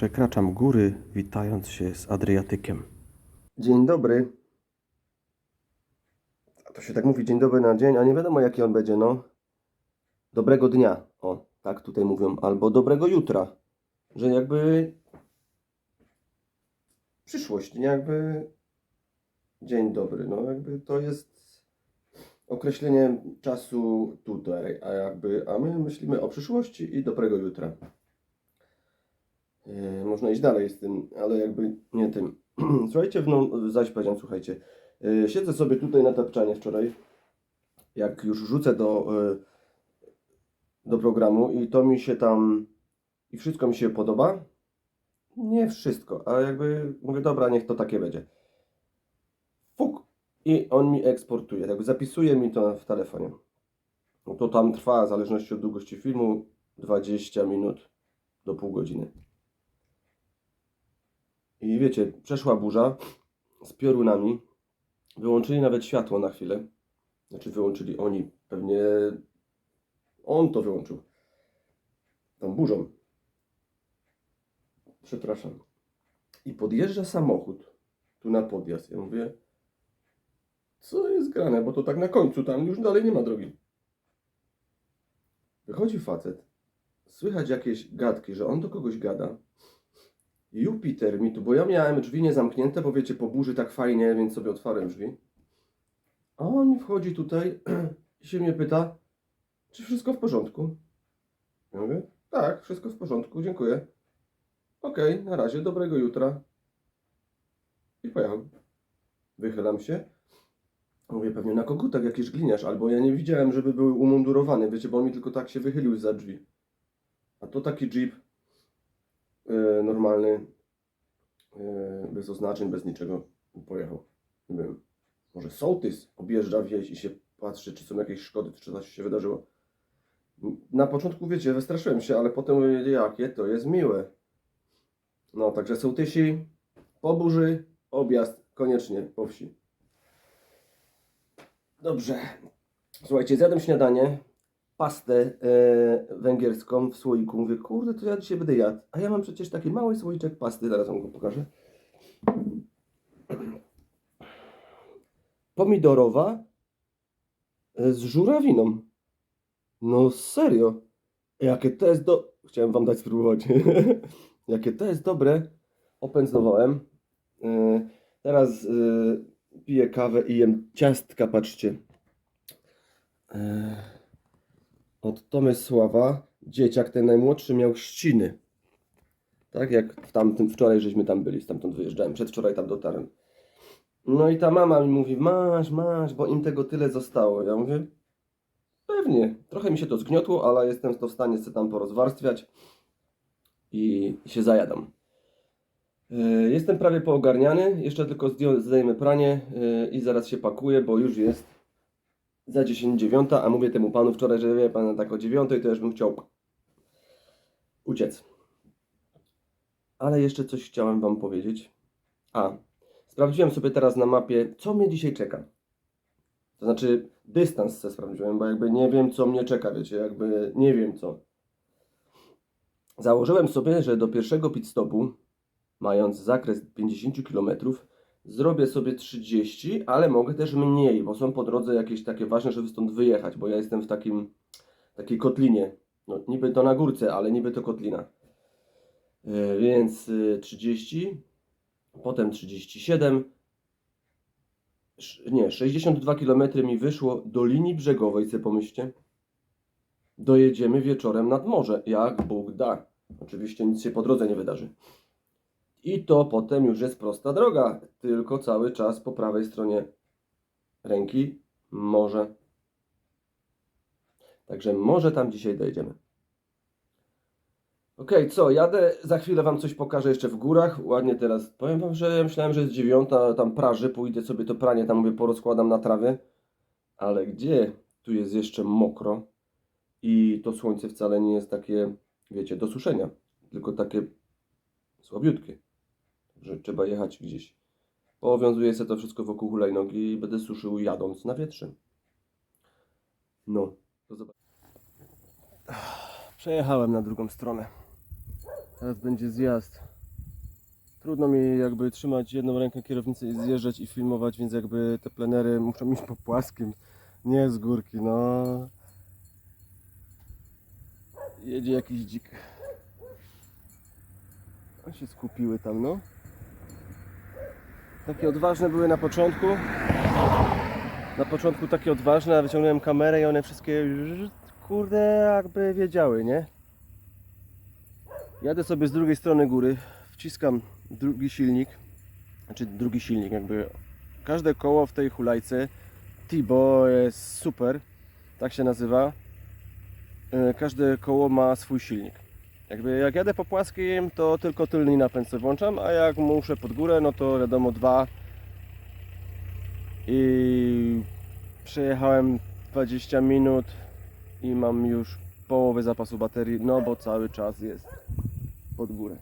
Przekraczam góry, witając się z Adriatykiem. Dzień dobry. A to się tak mówi dzień dobry na dzień, a nie wiadomo jaki on będzie, no. Dobrego dnia. O, tak tutaj mówią. Albo dobrego jutra. Że jakby przyszłość, nie jakby dzień dobry, no jakby to jest określenie czasu tutaj, a jakby, a my myślimy o przyszłości i dobrego jutra. Yy, można iść dalej z tym, ale jakby nie tym. Słuchajcie, no, zaś powiedziałem, słuchajcie, yy, siedzę sobie tutaj na tapczanie wczoraj, jak już rzucę do, yy, do programu i to mi się tam, i wszystko mi się podoba. Nie wszystko, ale jakby mówię, dobra, niech to takie będzie. Fuk. I on mi eksportuje, tak zapisuje mi to w telefonie. No to tam trwa, w zależności od długości filmu, 20 minut do pół godziny. I wiecie, przeszła burza z piorunami. Wyłączyli nawet światło na chwilę. Znaczy wyłączyli oni. Pewnie on to wyłączył. Tą burzą. Przepraszam. I podjeżdża samochód. Tu na podjazd. Ja mówię, co jest grane? Bo to tak na końcu, tam już dalej nie ma drogi. Wychodzi facet. Słychać jakieś gadki, że on do kogoś gada. Jupiter mi tu, bo ja miałem drzwi niezamknięte, bo wiecie, po burzy tak fajnie, więc sobie otwarłem drzwi. A on wchodzi tutaj i się mnie pyta, czy wszystko w porządku? Ja mówię, tak, wszystko w porządku, dziękuję. Okej, na razie, dobrego jutra. I pojechał. Wychylam się. Mówię, pewnie na kogutek jakiś gliniarz, albo ja nie widziałem, żeby był umundurowany, wiecie, bo on mi tylko tak się wychylił za drzwi. A to taki jeep normalny, e, bez oznaczeń, bez niczego pojechał. Nie wiem, może sołtys objeżdża wieś i się patrzy, czy są jakieś szkody, czy coś się wydarzyło. Na początku, wiecie, wystraszyłem się, ale potem mówię, jakie to jest miłe. No, także sołtysi, po burzy, objazd, koniecznie po wsi. Dobrze. Słuchajcie, zjadłem śniadanie, pastę e, węgierską w słoiku. Mówię, kurde, to ja dzisiaj będę jadł. A ja mam przecież taki mały słoiczek pasty, zaraz wam go pokażę. Pomidorowa e, z żurawiną. No serio. Jakie to jest do... Chciałem wam dać spróbować. Jakie to jest dobre. Opędzlowałem. E, teraz piję kawę i jem ciastka, patrzcie. Od Tomysława dzieciak ten najmłodszy miał trzciny. Tak jak w tamtym, wczoraj żeśmy tam byli, stamtąd wyjeżdżałem, przedwczoraj tam dotarłem. No i ta mama mi mówi, masz, masz, bo im tego tyle zostało. Ja mówię, pewnie. Trochę mi się to zgniotło, ale jestem to w stanie sobie tam porozwarstwiać i, się zajadam. E, Jestem prawie poogarniany, jeszcze tylko zdejmę pranie e, i zaraz się pakuję, bo już jest za 10 dziewiąta, a mówię temu panu wczoraj, że wie pan, tak o dziewiątej to już bym chciał uciec. Ale jeszcze coś chciałem wam powiedzieć. A, sprawdziłem sobie teraz na mapie, co mnie dzisiaj czeka. To znaczy, dystans se sprawdziłem, bo jakby nie wiem, co mnie czeka, wiecie, jakby nie wiem co. Założyłem sobie, że do pierwszego pit stopu, mając zakres 50 km, zrobię sobie 30, ale mogę też mniej, bo są po drodze jakieś takie ważne, żeby stąd wyjechać, bo ja jestem w takim, takiej kotlinie. No, niby to na górce, ale niby to kotlina. Yy, więc yy, 30, potem 37, sz- nie, 62 km mi wyszło do linii brzegowej, sobie pomyślcie. Dojedziemy wieczorem nad morze, jak Bóg da. Oczywiście nic się po drodze nie wydarzy. I to potem już jest prosta droga, tylko cały czas po prawej stronie ręki morze. Także może tam dzisiaj dojedziemy. Okej, co, jadę, za chwilę Wam coś pokażę jeszcze w górach, ładnie teraz, powiem Wam, że myślałem, że jest dziewiąta, tam praży, pójdę sobie to pranie, tam mówię, porozkładam na trawy, ale gdzie? Tu jest jeszcze mokro i to słońce wcale nie jest takie, wiecie, do suszenia, tylko takie słabiutkie że trzeba jechać gdzieś. Powiązuję sobie to wszystko wokół hulajnogi i będę suszył jadąc na wietrze. No, to zobacz. Przejechałem na drugą stronę. Teraz będzie zjazd trudno mi jakby trzymać jedną ręką kierownicę i zjeżdżać i filmować, więc jakby te plenery muszą iść po płaskim, nie z górki, no. Jedzie jakiś dzik. One się skupiły tam, no. Takie odważne były na początku. Na początku takie odważne, a wyciągnąłem kamerę i one wszystkie kurde jakby wiedziały, nie? Jadę sobie z drugiej strony góry, wciskam drugi silnik, znaczy drugi silnik, jakby każde koło w tej hulajce Tibo jest super, tak się nazywa. E, Każde koło ma swój silnik. Jakby jak jadę po płaskim, to tylko tylny napęd sobie włączam, a jak muszę pod górę, no to wiadomo dwa. I przejechałem 20 minut i mam już połowę zapasu baterii, no bo cały czas jest pod górę.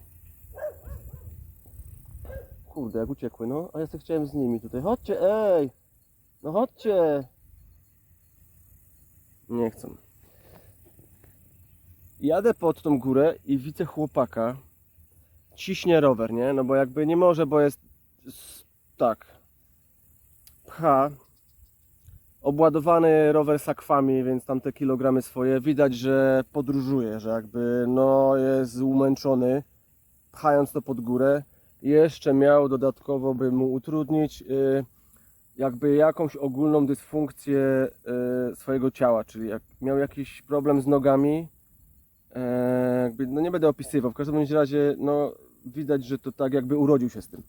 Kurde, jak uciekły, no. A ja sobie chciałem z nimi tutaj. Chodźcie, ej! No chodźcie! Nie chcą. Jadę pod tą górę i widzę chłopaka. Ciśnie rower, nie? No bo jakby nie może, bo jest tak. Pcha. Obładowany rower sakwami, więc tam te kilogramy swoje. Widać, że podróżuje, że jakby no jest umęczony. Pchając to pod górę. Jeszcze miał dodatkowo, by mu utrudnić, y, jakby jakąś ogólną dysfunkcję y, swojego ciała, czyli jak miał jakiś problem z nogami, jakby, no nie będę opisywał, w każdym razie no, widać, że to tak jakby urodził się z tym.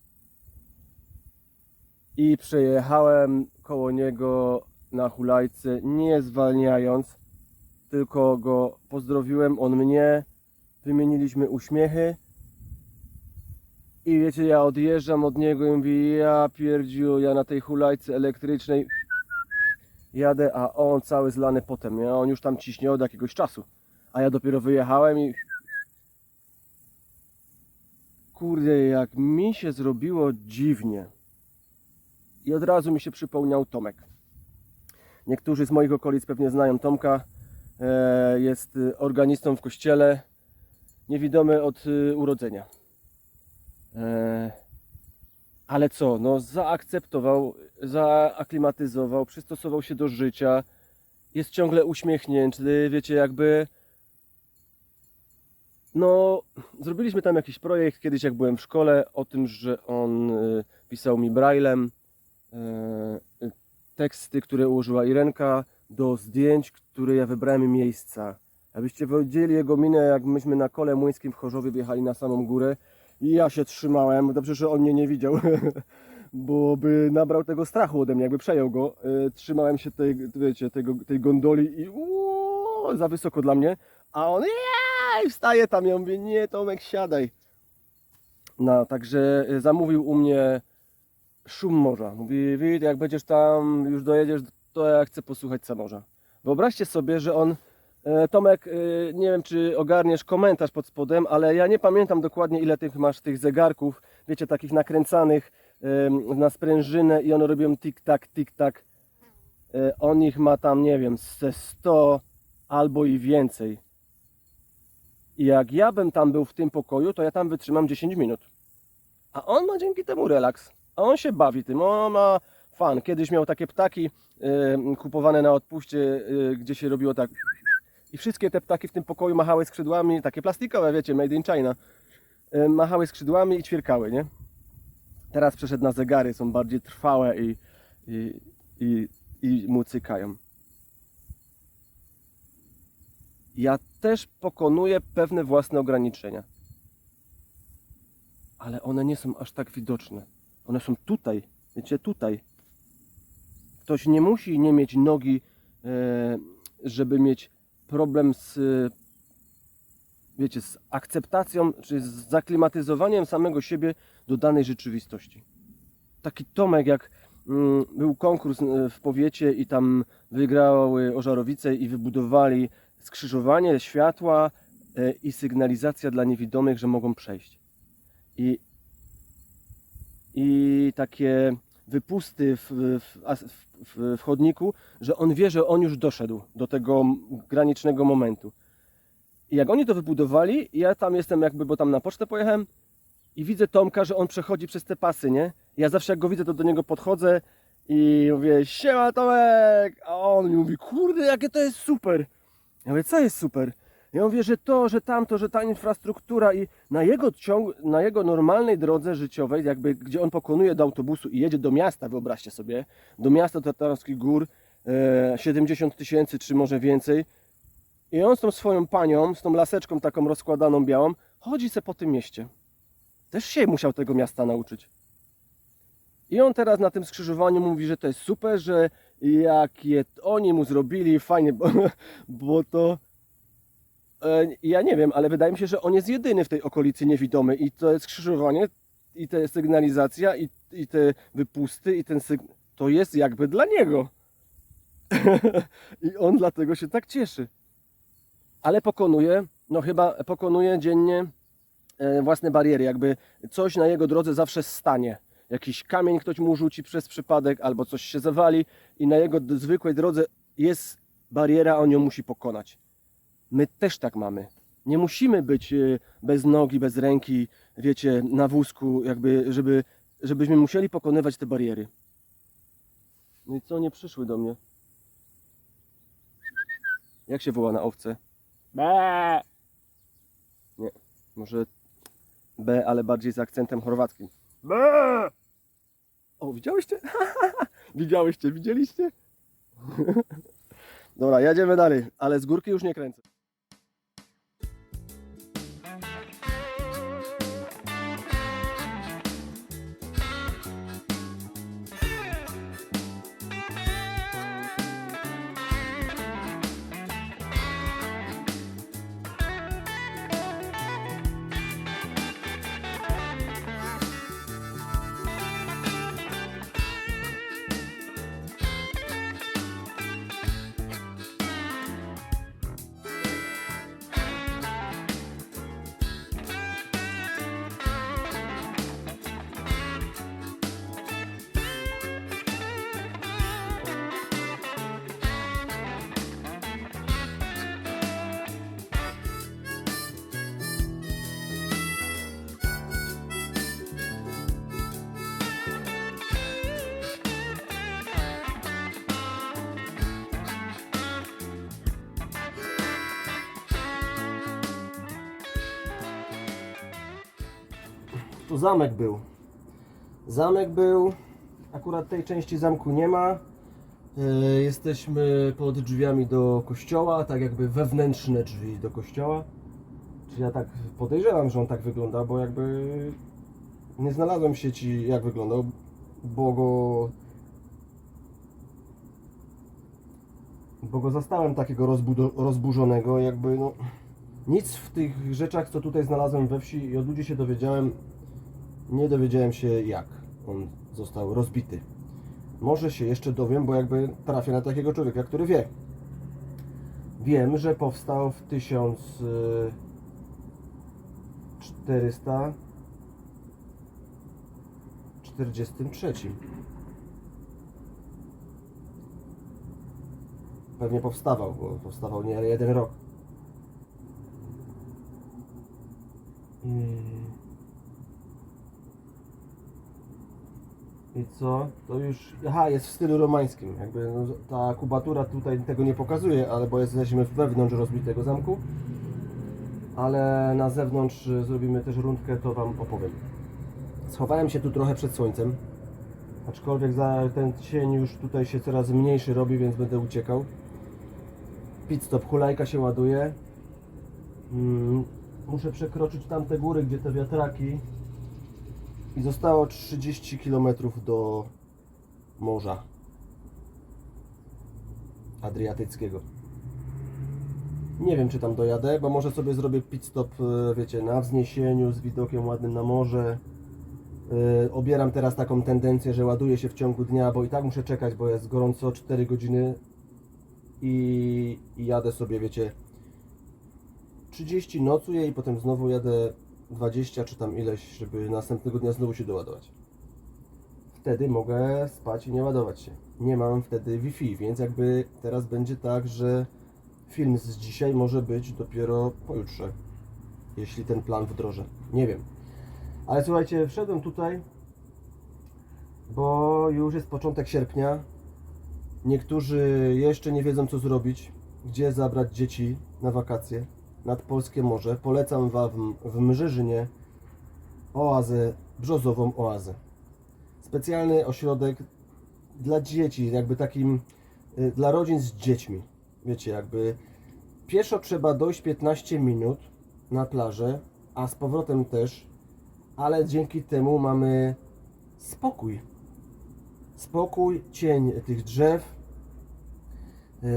I przejechałem koło niego na hulajce, nie zwalniając, tylko go pozdrowiłem, on mnie, wymieniliśmy uśmiechy i wiecie, ja odjeżdżam od niego i mówię, ja pierdziu, ja na tej hulajce elektrycznej jadę, a on cały zlany potem, nie? On już tam ciśnie od jakiegoś czasu. A ja dopiero wyjechałem i... Kurde, jak mi się zrobiło dziwnie. I od razu mi się przypomniał Tomek. Niektórzy z moich okolic pewnie znają Tomka. E, Jest y, organistą w kościele. Niewidomy od y, urodzenia. E, Ale co, no zaakceptował, zaaklimatyzował, przystosował się do życia. Jest ciągle uśmiechnięty, wiecie, jakby no, zrobiliśmy tam jakiś projekt kiedyś, jak byłem w szkole, o tym, że on y, pisał mi braillem y, y, teksty, które ułożyła Irenka do zdjęć, które ja wybrałem miejsca. Abyście widzieli jego minę, jak myśmy na kole młyńskim w Chorzowie wjechali na samą górę i ja się trzymałem, dobrze, że on mnie nie widział, bo by nabrał tego strachu ode mnie, jakby przejął go. Trzymałem się tej, wiecie, tej gondoli i uuu, za wysoko dla mnie, a on jej, wstaje tam, ja mówię, nie Tomek, siadaj. No, także y, zamówił u mnie szum morza. Mówi, Wit, jak będziesz tam, już dojedziesz, to ja chcę posłuchać sa morza. Wyobraźcie sobie, że on, e, Tomek, e, nie wiem czy ogarniesz komentarz pod spodem, ale ja nie pamiętam dokładnie ile tych masz tych zegarków, wiecie, takich nakręcanych na sprężynę i one robią tik-tak, tik-tak. E, On ich ma tam, nie wiem, ze 100 albo i więcej. Jak ja bym tam był w tym pokoju, to ja tam wytrzymam 10 minut. A on ma dzięki temu relaks. A on się bawi tym, on ma fan. Kiedyś miał takie ptaki e, kupowane na odpuście, e, gdzie się robiło tak. I wszystkie te ptaki w tym pokoju machały skrzydłami, takie plastikowe, wiecie, made in China. E, machały skrzydłami i ćwierkały, nie? Teraz przeszedł na zegary, są bardziej trwałe i, i, i, i mu cykają. Ja też pokonuję pewne własne ograniczenia. Ale one nie są aż tak widoczne. One są tutaj, wiecie, tutaj. Ktoś nie musi nie mieć nogi, e, żeby mieć problem z, wiecie, z akceptacją, czy z zaklimatyzowaniem samego siebie do danej rzeczywistości. Taki Tomek, jak mm, był konkurs e, w powiecie i tam wygrały Ożarowice i wybudowali skrzyżowanie światła e, i sygnalizacja dla niewidomych, że mogą przejść. I, i takie wypusty w, w, w, w, chodniku, że on wie, że on już doszedł do tego granicznego momentu. I jak oni to wybudowali, ja tam jestem jakby, bo tam na pocztę pojechałem i widzę Tomka, że on przechodzi przez te pasy, nie? Ja zawsze jak go widzę, to do niego podchodzę i mówię, siema Tomek! A on mi mówi, kurde, jakie to jest super! Ja mówię, co jest super? Ja mówię, że to, że tamto, że ta infrastruktura i na jego ciąg, na jego normalnej drodze życiowej, jakby gdzie on pokonuje do autobusu i jedzie do miasta, wyobraźcie sobie, do miasta Tatarskich Gór, e, 70 tysięcy czy może więcej, i on z tą swoją panią, z tą laseczką taką rozkładaną białą, chodzi se po tym mieście. Też się musiał tego miasta nauczyć. I on teraz na tym skrzyżowaniu mówi, że to jest super, że jak je oni mu zrobili, fajnie, bo, bo to e, ja nie wiem, ale wydaje mi się, że on jest jedyny w tej okolicy niewidomy i to jest skrzyżowanie i ta sygnalizacja i, i te wypusty i ten syg... to jest jakby dla niego. I on dlatego się tak cieszy. Ale pokonuje, no chyba pokonuje dziennie e, własne bariery, jakby coś na jego drodze zawsze stanie. Jakiś kamień ktoś mu rzuci przez przypadek, albo coś się zawali i na jego zwykłej drodze jest bariera, on ją musi pokonać. My też tak mamy. Nie musimy być e, bez nogi, bez ręki, wiecie, na wózku, jakby, żeby, żebyśmy musieli pokonywać te bariery. No i co, nie przyszły do mnie? Jak się woła na owce? Be. Może B, ale bardziej z akcentem chorwackim. Be. O, widziałyście? Widziałyście, widzieliście? Dobra, jedziemy dalej, ale z górki już nie kręcę. Tu zamek był. Zamek był. Akurat tej części zamku nie ma. E, Jesteśmy pod drzwiami do kościoła, tak jakby wewnętrzne drzwi do kościoła. Czy ja tak podejrzewam, że on tak wygląda, bo jakby nie znalazłem sieci jak wyglądał, bo go bo go zastałem takiego rozburzonego, jakby no nic w tych rzeczach, co tutaj znalazłem we wsi i od ludzi się dowiedziałem, nie dowiedziałem się jak on został rozbity. Może się jeszcze dowiem, bo jakby trafię na takiego człowieka, który wie. Wiem, że powstał w 1443. Pewnie powstawał, bo powstawał nie jeden rok. I co? To już. Aha, jest w stylu romańskim. Jakby no, ta kubatura tutaj tego nie pokazuje, ale bo jesteśmy wewnątrz rozbitego zamku. Ale na zewnątrz y, zrobimy też rundkę, to Wam opowiem. Schowałem się tu trochę przed słońcem. Aczkolwiek za ten cień już tutaj się coraz mniejszy robi, więc będę uciekał. Pit stop, hulajka się ładuje. Mm, muszę przekroczyć tamte góry, gdzie te wiatraki i zostało 30 km do morza Adriatyckiego. Nie wiem, czy tam dojadę, bo może sobie zrobię pit stop, e, wiecie, na wzniesieniu z widokiem ładnym na morze. E, Obieram teraz taką tendencję, że ładuję się w ciągu dnia, bo i tak muszę czekać, bo jest gorąco 4 godziny i, i jadę sobie, wiecie, 30 nocuję i potem znowu jadę 20 czy tam ileś, żeby następnego dnia znowu się doładować. Wtedy mogę spać i nie ładować się. Nie mam wtedy Wi-Fi, więc jakby teraz będzie tak, że film z dzisiaj może być dopiero pojutrze, jeśli ten plan wdrożę. Nie wiem. Ale słuchajcie, wszedłem tutaj, bo już jest początek sierpnia. Niektórzy jeszcze nie wiedzą, co zrobić, gdzie zabrać dzieci na wakacje nad Polskie Morze. Polecam Wam w Mrzyżynie oazę, brzozową oazę. Specjalny ośrodek dla dzieci, jakby takim y, dla rodzin z dziećmi. Wiecie, jakby pieszo trzeba dojść 15 minut na plażę, a z powrotem też, ale dzięki temu mamy spokój. Spokój, cień tych drzew. Yy,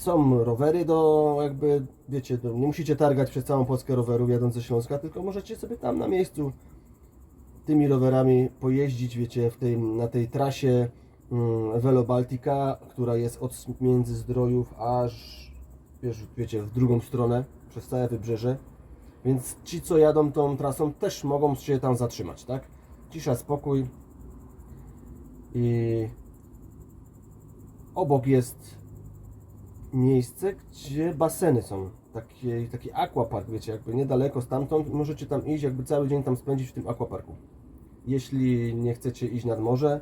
są rowery do jakby, wiecie, do, nie musicie targać przez całą Polskę rowerów jadąc ze Śląska, tylko możecie sobie tam na miejscu tymi rowerami pojeździć, wiecie, w tej, na tej trasie mm, Velo Baltica, która jest od Międzyzdrojów aż, wiesz, wiecie, w drugą stronę, przez całe wybrzeże. Więc ci, co jadą tą trasą, też mogą się tam zatrzymać, tak? Cisza, spokój. I obok jest miejsce, gdzie baseny są. Taki, taki aquapark, wiecie, jakby niedaleko stamtąd. Możecie tam iść, jakby cały dzień tam spędzić w tym aquaparku. Jeśli nie chcecie iść nad morze,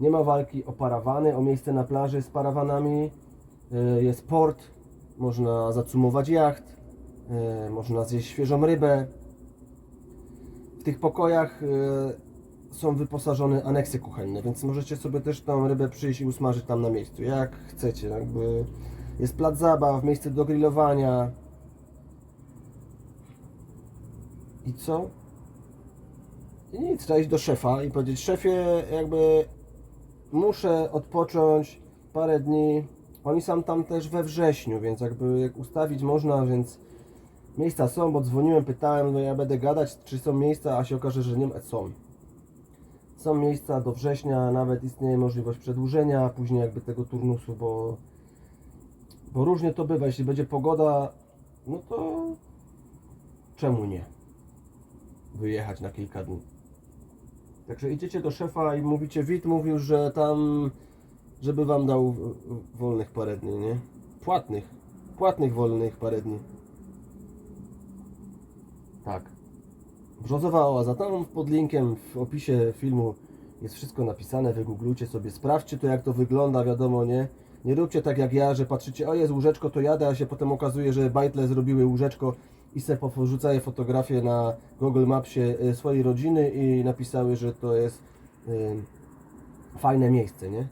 nie ma walki o parawany, o miejsce na plaży z parawanami. Y, Jest port, można zacumować jacht, y, można zjeść świeżą rybę. W tych pokojach y, są wyposażone aneksy kuchenne, więc możecie sobie też tą rybę przyjść i usmażyć tam na miejscu, jak chcecie. Jakby jest plac zabaw, miejsce do grillowania. I co? I nic, trzeba iść do szefa i powiedzieć, szefie, jakby muszę odpocząć parę dni. Oni są tam też we wrześniu, więc jakby jak ustawić można, więc miejsca są, bo dzwoniłem, pytałem, no ja będę gadać, czy są miejsca, a się okaże, że nie. Są. Są miejsca do września, nawet istnieje możliwość przedłużenia później jakby tego turnusu, bo, bo różnie to bywa. Jeśli będzie pogoda, no to czemu nie? Wyjechać na kilka dni. Także idziecie do szefa i mówicie, Wit mówił, że tam, żeby wam dał wolnych parę dni, nie? Płatnych. Płatnych wolnych parę dni. Tak. Brzozowa oaza. Tam pod linkiem w opisie filmu jest wszystko napisane. Wygooglujcie sobie, sprawdźcie to jak to wygląda, wiadomo, nie? Nie róbcie tak jak ja, że patrzycie, o jest łóżeczko, to jadę, a się potem okazuje, że bajtle zrobiły łóżeczko i se porzucają fotografię na Google Mapsie y, swojej rodziny i napisały, że to jest y, fajne miejsce, nie?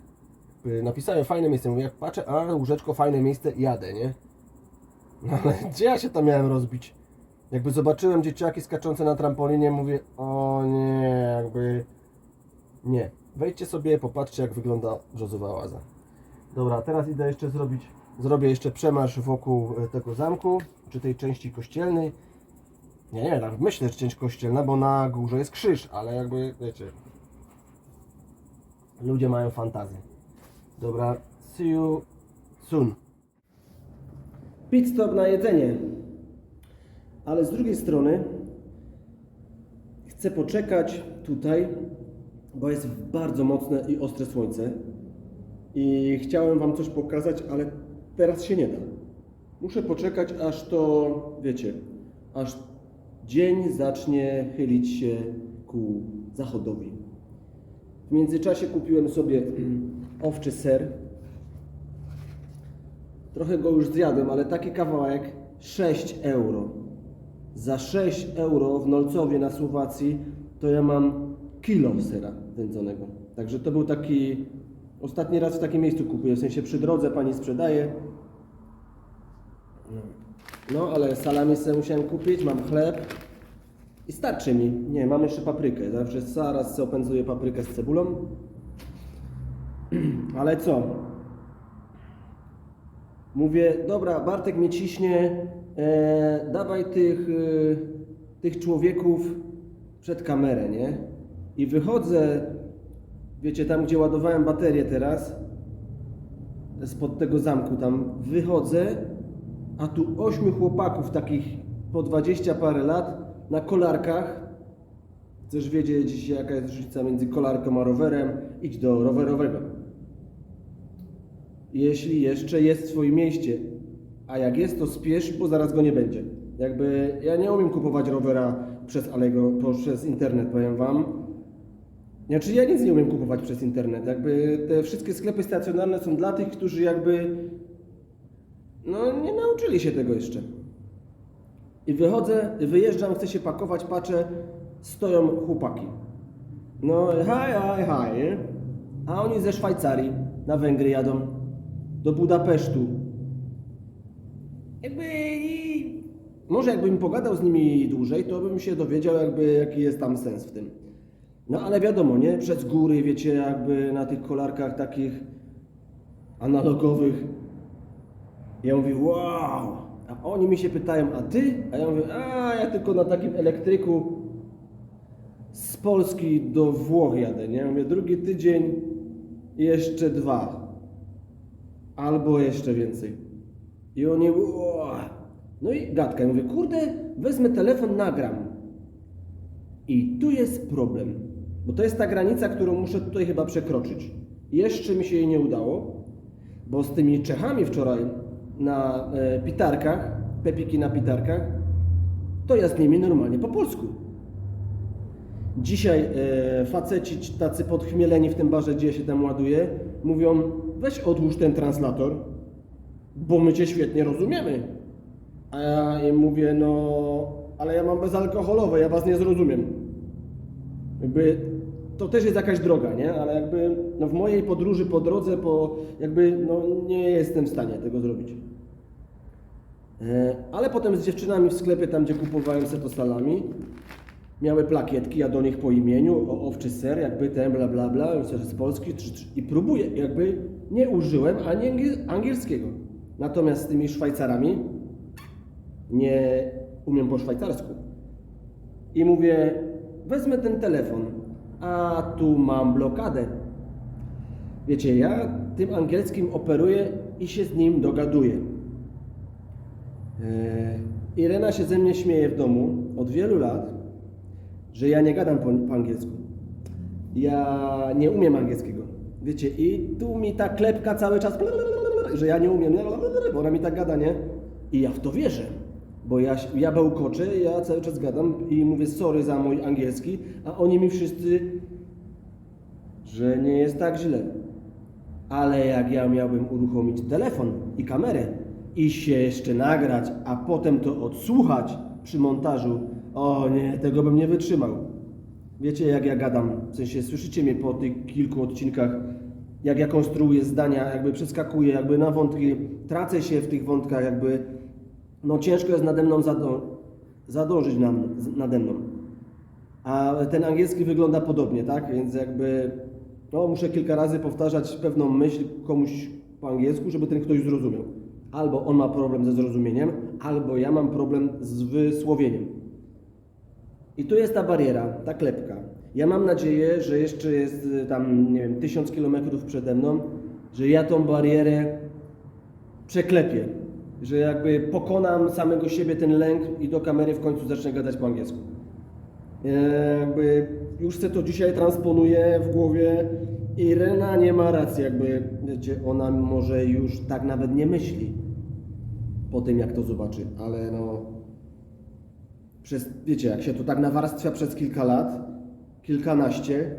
Y, Napisałem fajne miejsce, mówię, jak patrzę, a łóżeczko, fajne miejsce, jadę, nie? No ale gdzie ja się tam miałem rozbić? Jakby zobaczyłem dzieciaki skaczące na trampolinie, mówię, o nie, jakby nie. Wejdźcie sobie, popatrzcie jak wygląda brzozowa oaza. Dobra, teraz idę jeszcze zrobić, zrobię jeszcze przemarsz wokół e, tego zamku, czy tej części kościelnej. Nie, nie, tak myślę, że część kościelna, bo na górze jest krzyż, ale jakby, wiecie, ludzie mają fantazję. Dobra, see you soon. Pit stop na jedzenie. Ale z drugiej strony chcę poczekać tutaj, bo jest bardzo mocne i ostre słońce. I chciałem Wam coś pokazać, ale teraz się nie da. Muszę poczekać, aż to, wiecie, aż dzień zacznie chylić się ku zachodowi. W międzyczasie kupiłem sobie owczy ser. Trochę go już zjadłem, ale taki kawałek 6 euro. Za 6 euro w Nolcowie na Słowacji to ja mam kilo sera wędzonego. Także to był taki. Ostatni raz w takim miejscu kupuję, w sensie przy drodze pani sprzedaje. No, ale salami sobie musiałem kupić, mam chleb i starczy mi. Nie, mam jeszcze paprykę. Zawsze zaraz sobie opędzuję paprykę z cebulą. Ale co? Mówię, dobra, Bartek mnie ciśnie, e, dawaj tych, e, tych człowieków przed kamerę, nie? I wychodzę, wiecie, tam gdzie ładowałem baterię teraz, spod tego zamku tam, wychodzę, a tu ośmiu chłopaków takich po 20 parę lat na kolarkach. Chcesz wiedzieć, jaka jest różnica między kolarką a rowerem? Idź do rowerowego jeśli jeszcze jest w swoim mieście. A jak jest, to spiesz, bo zaraz go nie będzie. Jakby ja nie umiem kupować rowera przez Allegro, przez internet, powiem Wam. Znaczy ja nic nie umiem kupować przez internet. Jakby te wszystkie sklepy stacjonarne są dla tych, którzy jakby no nie nauczyli się tego jeszcze. I wychodzę, wyjeżdżam, chcę się pakować, patrzę, stoją chłopaki. No, haj, haj, haj? A oni ze Szwajcarii na Węgry jadą do Budapesztu. Jakby może jakbym pogadał z nimi dłużej, to bym się dowiedział jakby jaki jest tam sens w tym. No ale wiadomo, nie? Przez góry, wiecie, jakby na tych kolarkach takich analogowych. Ja mówię, wow! A oni mi się pytają, a ty? A ja mówię, a ja tylko na takim elektryku z Polski do Włoch jadę, nie? Ja mówię, drugi tydzień jeszcze dwa. Albo jeszcze więcej. I oni, wow. No i gadka, ja mówię, kurde, wezmę telefon, nagram. I tu jest problem, bo to jest ta granica, którą muszę tutaj chyba przekroczyć. Jeszcze mi się jej nie udało, bo z tymi Czechami wczoraj na e, pitarkach, pepiki na pitarkach, to ja z nimi normalnie po polsku. Dzisiaj e, faceci ci tacy podchmieleni w tym barze, gdzie ja się tam ładuję, mówią, weź odłóż ten translator, bo my Cię świetnie rozumiemy. A ja im mówię, no, ale ja mam bezalkoholowe, ja Was nie zrozumiem. Jakby to też jest jakaś droga, nie? Ale jakby no, w mojej podróży po drodze, po jakby no, nie jestem w stanie tego zrobić. E, Ale potem z dziewczynami w sklepie, tam gdzie kupowałem se to salami, miały plakietki, ja do nich po imieniu, o owczy ser, jakby ten bla bla bla, ser z Polski trz, trz, i próbuję, jakby nie użyłem ani angiel- angielskiego. Natomiast z tymi Szwajcarami nie umiem po szwajcarsku. I mówię, wezmę ten telefon, a tu mam blokadę. Wiecie, ja tym angielskim operuję i się z nim dogaduję. Eee, Irena się ze mnie śmieje w domu od wielu lat, że ja nie gadam po, po angielsku. Ja nie umiem angielskiego. Wiecie, i tu mi ta klepka cały czas, że ja nie umiem, bo ona mi tak gada, nie? I ja w to wierzę, bo ja, ja bełkoczę, ja cały czas gadam i mówię sorry za mój angielski, a oni mi wszyscy, że nie jest tak źle. Ale jak ja miałbym uruchomić telefon i kamerę i się jeszcze nagrać, a potem to odsłuchać przy montażu, o nie, tego bym nie wytrzymał. Wiecie, jak ja gadam, w sensie słyszycie mnie po tych kilku odcinkach, jak ja konstruuję zdania, jakby przeskakuję jakby na wątki, tracę się w tych wątkach, jakby no ciężko jest nade mną zadążyć na, nade mną. A ten angielski wygląda podobnie, tak? Więc jakby no, muszę kilka razy powtarzać pewną myśl komuś po angielsku, żeby ten ktoś zrozumiał. Albo on ma problem ze zrozumieniem, albo ja mam problem z wysłowieniem. I tu jest ta bariera, ta klepka. Ja mam nadzieję, że jeszcze jest y, tam, nie wiem, tysiąc kilometrów przede mną, że ja tą barierę przeklepię. Że jakby pokonam samego siebie ten lęk i do kamery w końcu zacznę gadać po angielsku. E, Jakby już se to dzisiaj transponuję w głowie. Irena nie ma racji, jakby wiecie, ona może już tak nawet nie myśli po tym, jak to zobaczy, ale no przez, wiecie, jak się to tak nawarstwia przez kilka lat, kilkanaście,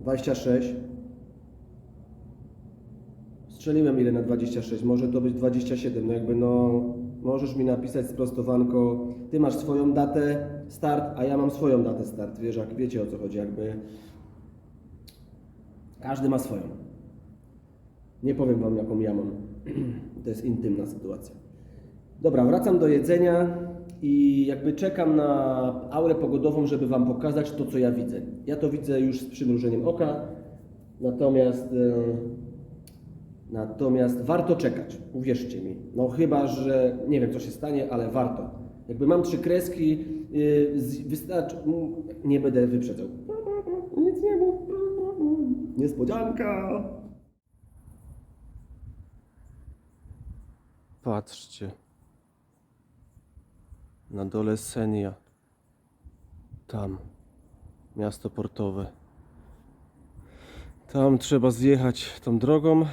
26, strzeliłem ile na 26, może to być 27, no jakby no, możesz mi napisać sprostowanko, ty masz swoją datę start, a ja mam swoją datę start, wiesz, jak wiecie o co chodzi, jakby każdy ma swoją. Nie powiem wam jaką ja mam, to jest intymna sytuacja. Dobra, wracam do jedzenia i jakby czekam na aurę pogodową, żeby Wam pokazać to, co ja widzę. Ja to widzę już z przymrużeniem oka, natomiast, e, natomiast warto czekać, uwierzcie mi. No chyba, że nie wiem, co się stanie, ale warto. Jakby mam trzy kreski, yy, wystarczy, mm, nie będę wyprzedzał. Nic nie mów. Niespodzianka. Patrzcie. Na dole Senia. Tam. Miasto portowe. Tam trzeba zjechać tą drogą.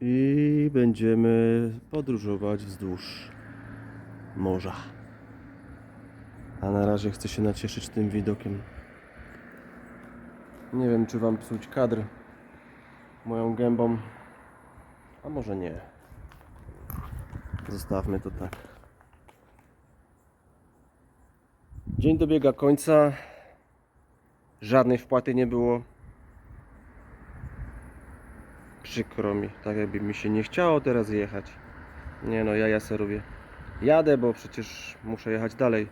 I będziemy podróżować wzdłuż morza. A na razie chcę się nacieszyć tym widokiem. Nie wiem, czy wam psuć kadr moją gębą, a może nie. Zostawmy to tak. Dzień dobiega końca. Żadnej wpłaty nie było. Przykro mi, tak jakby mi się nie chciało teraz jechać. Nie no, ja ja. Jadę, bo przecież muszę jechać dalej.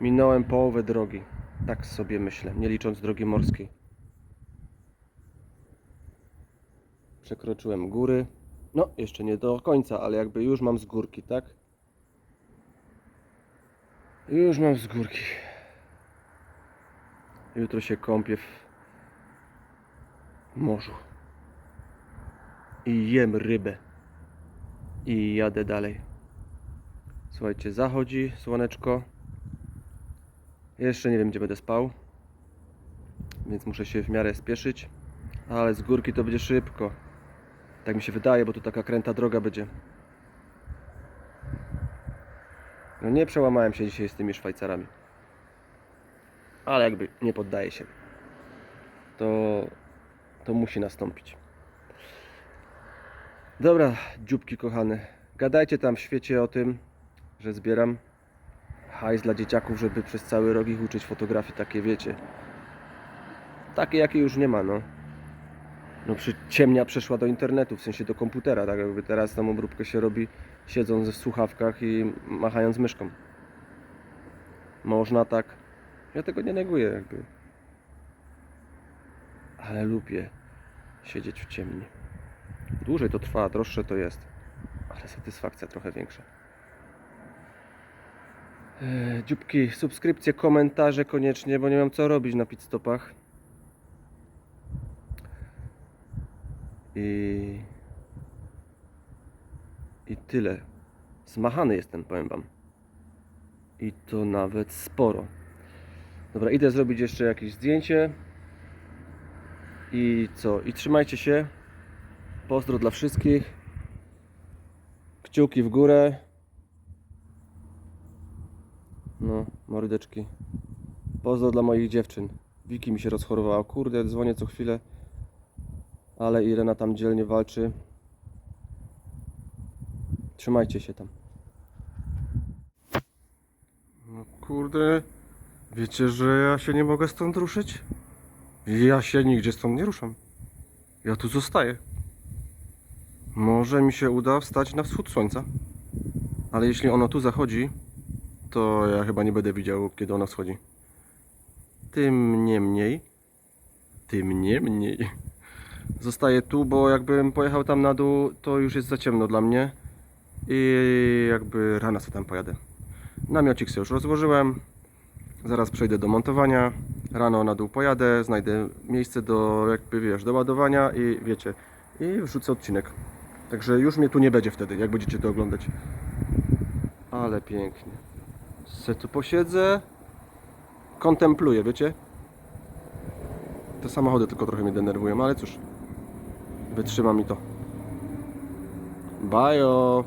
Minąłem połowę drogi. Tak sobie myślę, nie licząc drogi morskiej. Przekroczyłem góry. No, jeszcze nie do końca, ale jakby już mam z górki, tak? Już mam z górki. Jutro się kąpię w morzu. I jem rybę. I jadę dalej. Słuchajcie, zachodzi słoneczko. Jeszcze nie wiem, gdzie będę spał. Więc muszę się w miarę spieszyć. Ale z górki to będzie szybko. Tak mi się wydaje, bo tu taka kręta droga będzie. No nie przełamałem się dzisiaj z tymi Szwajcarami. Ale jakby nie poddaję się. To, to musi nastąpić. Dobra, dzióbki kochane. Gadajcie tam w świecie o tym, że zbieram hajs dla dzieciaków, żeby przez cały rok ich uczyć fotografii, takie wiecie. Takie jakie już nie ma, no. No przy ciemnia przeszła do internetu, w sensie do komputera, tak jakby teraz tą obróbkę się robi siedząc w słuchawkach i machając myszką. Można tak. Ja tego nie neguję jakby. Ale lubię siedzieć w ciemni. Dłużej to trwa, droższe to jest. Ale satysfakcja trochę większa. Eee, dzióbki, subskrypcje, komentarze koniecznie, bo nie mam co robić na pit stopach. I... I tyle. Zmachany jestem, powiem wam. I to nawet sporo. Dobra, idę zrobić jeszcze jakieś zdjęcie. I co? I trzymajcie się. Pozdro dla wszystkich. Kciuki w górę. No, mordeczki. Pozdro dla moich dziewczyn. Wiki mi się rozchorowała. Kurde, dzwonię co chwilę. Ale Irena tam dzielnie walczy. Trzymajcie się tam. No kurde. Wiecie, że ja się nie mogę stąd ruszyć? Ja się nigdzie stąd nie ruszam. Ja tu zostaję. Może mi się uda wstać na wschód słońca. Ale jeśli ono tu zachodzi, to ja chyba nie będę widział, kiedy ono wschodzi. Tym niemniej, tym niemniej, zostaję tu, bo jakbym pojechał tam na dół, to już jest za ciemno dla mnie. I jakby rano sobie tam pojadę. Namiocik sobie już rozłożyłem. Zaraz przejdę do montowania. Rano na dół pojadę, znajdę miejsce do, jakby wiesz, do ładowania i wiecie, i wrzucę odcinek. Także już mnie tu nie będzie wtedy, jak będziecie to oglądać. Ale pięknie. Se tu posiedzę. Kontempluję, wiecie? Te samochody tylko trochę mnie denerwują, ale cóż. Wytrzyma mi to. Bajo!